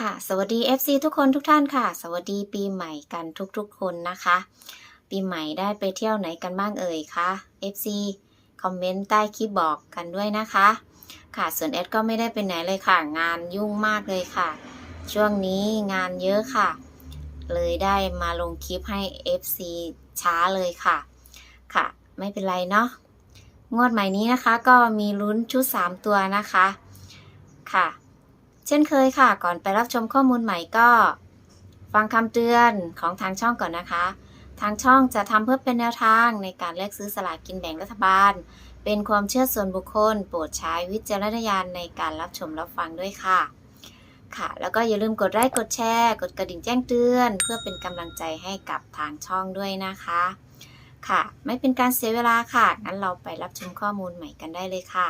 ค่ะ สวัสดี FC ทุกคนทุกท่านค่ะ สวัสดีปีใหม่กันทุกๆคนนะคะ ปีใหม่ได้ไปเที่ยวไหนกันบ้างเอ่ยคะ FC คอมเมนต์ใต้คลิปบอกกันด้วยนะคะ ค่ะส่วนแอดก็ไม่ได้ไปไหนเลยค่ะ งานยุ่งมากเลยค่ะ ช่วงนี้งานเยอะค่ะ เลยได้มาลงคลิปให้ FC ช้าเลยค่ะ ค่ะ ไม่เป็นไรเนาะงวดใหม่นี้นะคะก็มีลุ้นชุด 3 ตัวนะคะ ค่ะ เช่นเคยค่ะ ก่อนไปรับชมข้อมูลใหม่ก็ ฟังคำเตือนของทางช่องก่อนนะคะ ทางช่องจะทำเพื่อเป็นแนวทางในการเลือกซื้อสลากกินแบ่งรัฐบาล เป็นความเชื่อส่วนบุคคล โปรดใช้วิจารณญาณในการรับชมรับฟังด้วยค่ะ ค่ะ แล้วก็อย่าลืมกดไลค์กดแชร์ กดกระดิ่งแจ้งเตือน เพื่อเป็นกำลังใจให้กับทางช่องด้วยนะคะ ค่ะ ไม่เป็นการเสียเวลาค่ะงั้นเราไปรับชมข้อมูลใหม่กันได้เลยค่ะ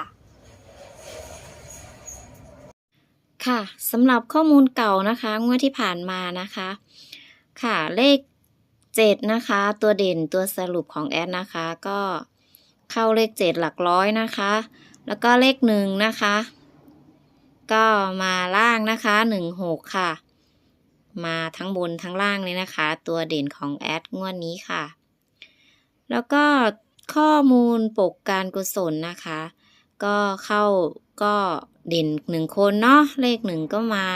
ค่ะสำหรับข้อมูลเก่านะคะงวดที่ผ่านมานะคะ ค่ะเลขเจ็ดนะคะ ตัวเด่นตัวสรุปของแอดนะคะ ก็เข้าเลขเจ็ดหลักร้อยนะคะ แล้วก็เลขหนึ่งนะคะ ก็มาล่างนะคะหนึ่งหกค่ะ มาทั้งบนทั้งล่างเลยนะคะ ตัวเด่นของแอดงวดนี้ค่ะ แล้วก็ข้อมูลปกการกุศลนะคะ ก็เข้าก็ เด่นหนึ่งคนเนาะเลขหนึ่งก็มา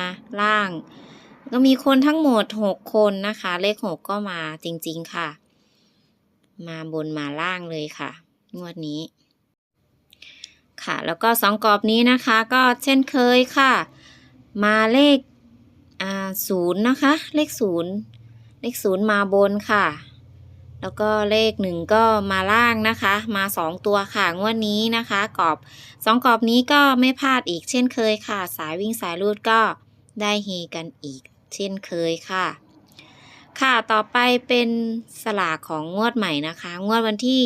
ล่าง ก็มีคนทั้งหมดหกคนนะคะ เลขหกก็มาจริง ๆค่ะ มาบนมาล่างเลยค่ะ งวดนี้ ค่ะ แล้วก็สองกรอบนี้นะคะ ก็เช่นเคยค่ะ มาเลขอ่าศูนย์นะคะ เลขศูนย์เลขศูนย์มาบนค่ะ แล้วก็เลขหนึ่งก็มาล่างนะคะ มาสองตัวค่ะงวดนี้นะคะกรอบสองกรอบนี้ก็ไม่พลาดอีกเช่นเคยค่ะ สายวิ่งสายรูดก็ได้เฮกันอีกเช่นเคยค่ะ ค่ะต่อไปเป็นสลากของงวดใหม่นะคะ งวดวันที่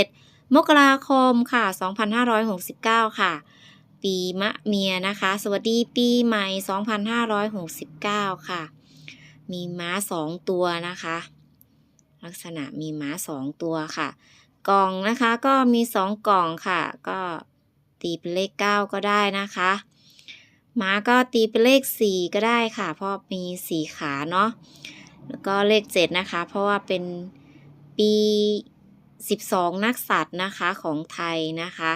17 มกราคมค่ะ 2569 ค่ะ ปีมะเมียนะคะ สวัสดีปีใหม่ 2569 ค่ะ มีม้าสองตัวนะคะ ลักษณะมีม้าสองตัวค่ะ กล่องนะคะก็มีสองกล่องค่ะ ก็ตีเป็นเลขเก้าก็ได้นะคะม้าก็ตีเป็นเลขสี่ก็ได้ค่ะ เพราะมีสี่ขาเนาะแล้วก็เลขเจ็ดนะคะ เพราะว่าเป็นปีสิบสองนักสัตว์นะคะของไทยนะคะ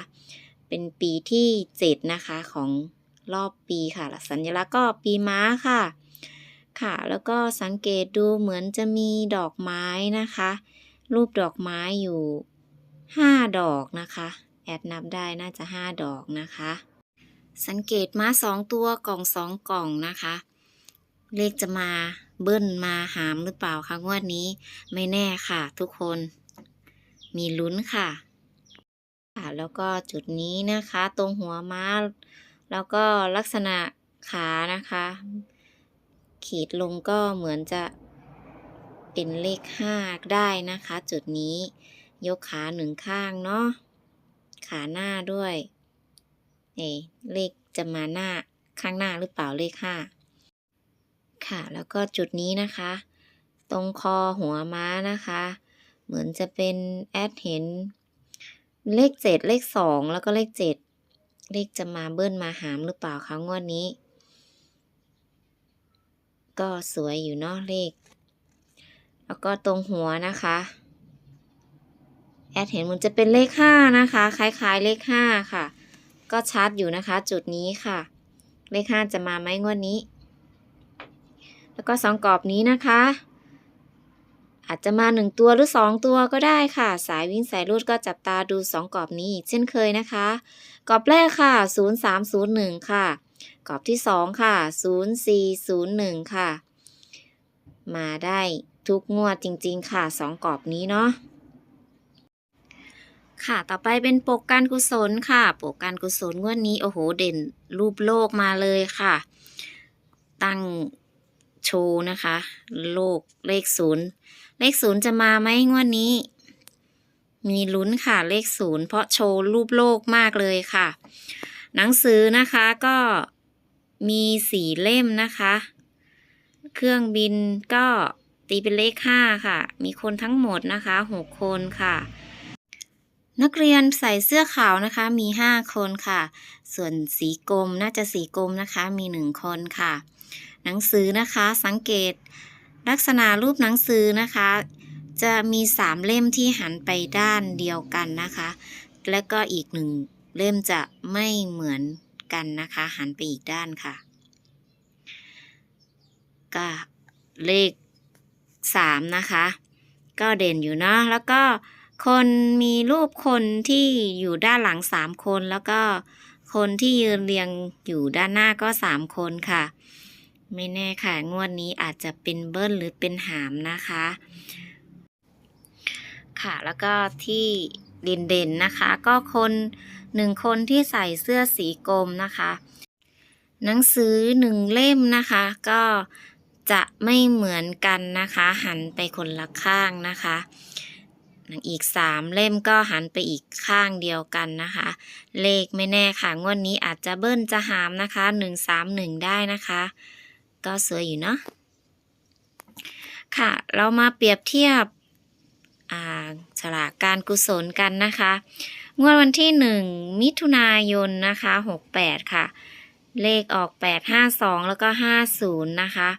เป็นปีที่เจ็ดนะคะของรอบปีค่ะสัญลักษณ์ก็ปีม้าค่ะ ค่ะ แล้วก็สังเกตดูเหมือนจะมีดอกไม้นะคะ รูปดอกไม้อยู่ 5 ดอกนะคะ แอดนับได้น่าจะ 5 ดอกนะคะ สังเกตม้าสองตัวกล่องสองกล่องนะคะ เลขจะมาเบิ้ลมาหามหรือเปล่าคะงวดนี้ไม่แน่ค่ะ ทุกคนมีลุ้นค่ะค่ะแล้วก็จุดนี้นะคะ ตรงหัวม้า แล้วก็ลักษณะขานะคะ ขีดลงก็เหมือนจะเป็นเลขห้าได้นะคะ จุดนี้ยกขาหนึ่งข้างเนาะขาหน้าด้วยเอเลขจะมาหน้าข้างหน้าหรือเปล่าเลขห้าค่ะ แล้วก็จุดนี้นะคะ ตรงคอหัวม้านะคะ เหมือนจะเป็นแอดเห็น เลขเจ็ดเลขสองแล้วก็เลขเจ็ดเลขจะมาเบิ้ลมาหามหรือเปล่าคะงวดนี้ ก็สวยอยู่เนาะเลข แล้วก็ตรงหัวนะคะแอดเห็นมันจะเป็นเลขห้านะคะ คล้ายๆเลขห้าค่ะ ก็ชัดอยู่นะคะ จุดนี้ค่ะ เลขห้าจะมาไหมงวดนี้ แล้วก็สองกรอบนี้นะคะ อาจจะมาหนึ่งตัวหรือสองตัวก็ได้ค่ะ สายวิ่งสายรูดก็จับตาดูสองกรอบนี้อีกเช่นเคยนะคะ กรอบแรกค่ะ 0301 ค่ะ กรอบที่สองค่ะ 0401 ค่ะ มาได้ทุกงวดจริง ๆ ค่ะสองกรอบนี้เนาะค่ะต่อไปเป็นปกการกุศลค่ะ ปกการกุศลงวดนี้โอ้โหเด่นรูปโลกมาเลยค่ะ ตั้งโชว์นะคะ โลกเลขศูนย์เลขศูนย์จะมาไหมงวดนี้ มีลุ้นค่ะเลขศูนย์เพราะโชว์รูปโลกมากเลยค่ะ หนังสือนะคะก็ มีสี่เล่มนะคะ เครื่องบินก็ตีเป็นเลขห้าค่ะ มีคนทั้งหมดนะคะหกคนค่ะ นักเรียนใส่เสื้อขาวนะคะ มีห้าคนค่ะ ส่วนสีกรมน่าจะสีกรมนะคะ มีหนึ่งคนค่ะ หนังสือนะคะสังเกตลักษณะรูปหนังสือนะคะ จะมีสามเล่มที่หันไปด้านเดียวกันนะคะ และก็อีกหนึ่งเล่มจะไม่เหมือน กันนะคะ หันไปอีกด้านค่ะ ก็เลขสามนะคะ ก็เด่นอยู่เนาะแล้วก็คนมีรูปคนที่อยู่ด้านหลังสามคนแล้วก็คนที่ยืนเรียงอยู่ด้านหน้าก็สามคนค่ะ ไม่แน่ค่ะ งวดนี้อาจจะเป็นเบิ้ลหรือเป็นหามนะคะ ค่ะแล้วก็ที่ เด่นๆนะคะ ก็คนหนึ่งคนที่ใส่เสื้อสีกรมนะคะ หนังสือหนึ่งเล่มนะคะ ก็จะไม่เหมือนกันนะคะ หันไปคนละข้างนะคะอีกสามเล่มก็หันไปอีกข้างเดียวกันนะคะ เลขไม่แน่ค่ะ งวดนี้อาจจะเบิ้ลจะหามนะคะหนึ่งสามหนึ่งได้นะคะ ก็สวยอยู่เนาะค่ะ เรามาเปรียบเทียบ ฉลากการกุศลกันนะคะงวดวันที่หนึ่งมิถุนายนนะคะหกแปดค่ะ เลขออกแปดห้าสองแล้วก็ห้าศูนย์นะคะ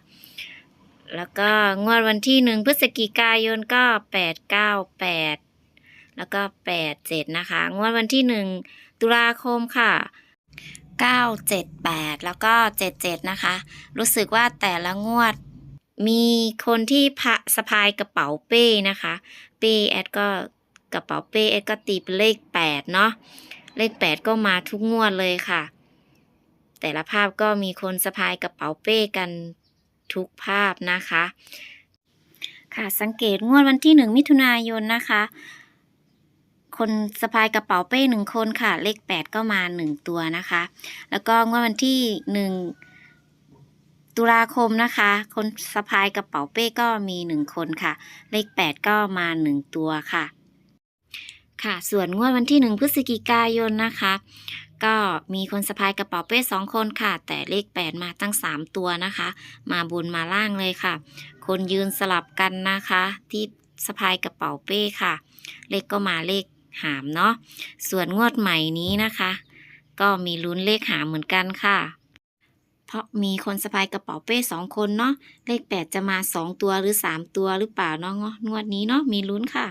แล้วก็งวดวันที่หนึ่งพฤศจิกายนก็แปดเก้าแปดแล้วก็แปดเจ็ดนะคะ งวดวันที่หนึ่งตุลาคมค่ะเก้าเจ็ดแปดแล้วก็เจ็ดเจ็ดนะคะ รู้สึกว่าแต่ละงวด มีคนที่พะสะพายกระเป๋าเป้นะคะ เป้แอดก็กระเป๋าเป้แอดก็ตีเป็นเลขแปดเนาะเลขแปดก็มาทุกงวดเลยค่ะ แต่ละภาพก็มีคนสะพายกระเป๋าเป้กันทุกภาพนะคะ ค่ะสังเกตงวดวันที่หนึ่งมิถุนายนนะคะ คนสะพายกระเป๋าเป้หนึ่งคนค่ะ เลขแปดก็มาหนึ่งตัวนะคะ แล้วก็งวดวันที่หนึ่ง ตุลาคมนะคะ คนสะพายกระเป๋าเป้ก็มีหนึ่งคนค่ะ เลขแปดก็มาหนึ่งตัวค่ะ ค่ะ ส่วนงวดวันที่หนึ่งพฤศจิกายนนะคะ ก็มีคนสะพายกระเป๋าเป้สองคนค่ะ แต่เลขแปดมาตั้งสามตัวนะคะ มาบนมาล่างเลยค่ะ คนยืนสลับกันนะคะ ที่สะพายกระเป๋าเป้ค่ะ เลขก็มาเลขหามเนาะ ส่วนงวดใหม่นี้นะคะ ก็มีลุ้นเลขหามเหมือนกันค่ะ เพราะมีคนสะพายกระเป๋าเป้สองคนเนาะเลขแปดจะมาสองตัวหรือสามตัวหรือเปล่าเนาะงวดนี้เนาะมีลุ้นค่ะ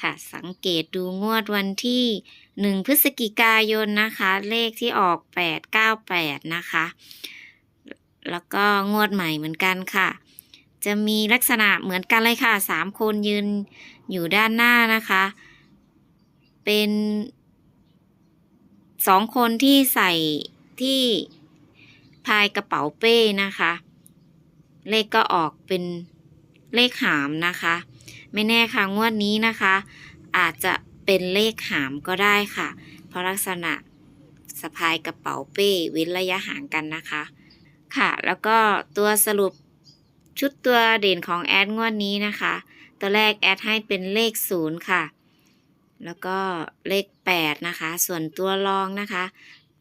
ค่ะ สังเกตดูงวดวันที่หนึ่งพฤศจิกายนนะคะ เลขที่ออกแปดเก้าแปดนะคะ แล้วก็งวดใหม่เหมือนกันค่ะจะมีลักษณะเหมือนกันเลยค่ะสามคนยืนอยู่ด้านหน้านะคะ เป็นสองคนที่ใส่ ที่พายกระเป๋าเป้นะคะ เลขก็ออกเป็นเลขหามนะคะ ไม่แน่ค่ะงวดนี้นะคะ อาจจะเป็นเลขหามก็ได้ค่ะ เพราะลักษณะสะพายกระเป๋าเป้เว้นระยะห่างกันนะคะ ค่ะ แล้วก็ตัวสรุปชุดตัวเด่นของแอดงวดนี้นะคะ ตัวแรกแอดให้เป็นเลขศูนย์ค่ะ แล้วก็เลขแปดนะคะ ส่วนตัวรองนะคะ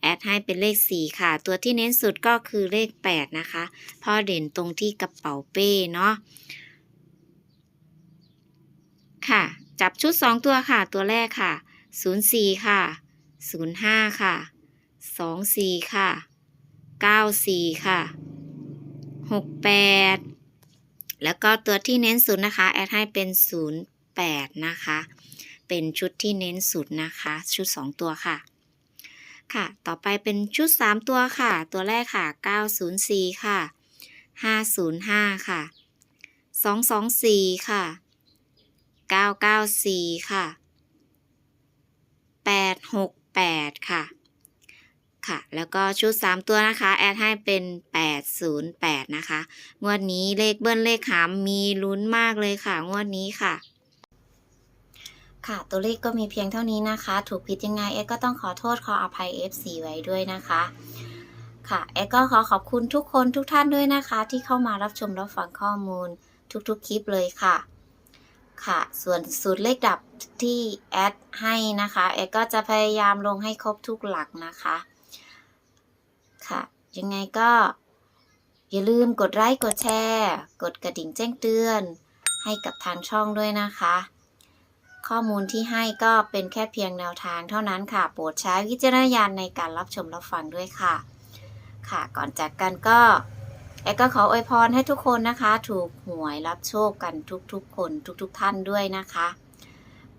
แอดให้เป็นเลขสี่ค่ะ ตัวที่เน้นสุดก็คือเลขแปดนะคะเพราะเด่นตรงที่กระเป๋าเป้เนาะค่ะ จับชุด 2 ตัวค่ะ ตัวแรกค่ะ 04 ค่ะ 05 ค่ะ 24 ค่ะ 94 ค่ะ 68 แล้วก็ตัวที่เน้นสุดนะคะ แอดให้เป็น 08 นะคะ เป็นชุดที่เน้นสุดนะคะ ชุด 2 ตัวค่ะ ค่ะ ต่อไปเป็นชุด 3 ตัวค่ะ ตัวแรกค่ะ 904 ค่ะ 505 ค่ะ 224 ค่ะ 994 ค่ะ 868 ค่ะ ค่ะ แล้วก็ชุด 3 ตัวนะคะ แอดให้เป็น 808 นะคะ งวดนี้เลขเบิ้ลเลขหามมีลุ้นมากเลยค่ะ งวดนี้ค่ะ ค่ะ ตัวเลขก็มีเพียงเท่านี้นะคะ ถูกผิดยังไงเอ็ดก็ต้องขอโทษขออภัย FC ไว้ด้วยนะคะ ค่ะเอ็ดก็ขอขอบคุณทุกคนทุกท่านด้วยนะคะ ที่เข้ามารับชมรับฟังข้อมูลทุกๆคลิปเลยค่ะ ค่ะ ส่วนสูตรเลขดับที่แอดให้นะคะแอดก็จะพยายามลงให้ครบทุกหลักนะคะ ค่ะ ยังไงก็ อย่าลืมกดไลค์กดแชร์ กดกระดิ่งแจ้งเตือน ให้กับทางช่องด้วยนะคะ ข้อมูลที่ให้ก็เป็นแค่เพียงแนวทางเท่านั้นค่ะ โปรดใช้วิจารณญาณในการรับชมรับฟังด้วยค่ะ ค่ะก่อนจากกันก็แอก็ขออวยพรให้ทุกคนนะคะ ถูกหวยรับโชคกันทุกๆ คนทุกๆท่านด้วยนะคะ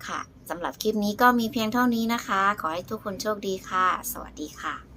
ค่ะสำหรับคลิปนี้ก็มีเพียงเท่านี้นะคะ ขอให้ทุกคนโชคดีค่ะ สวัสดีค่ะ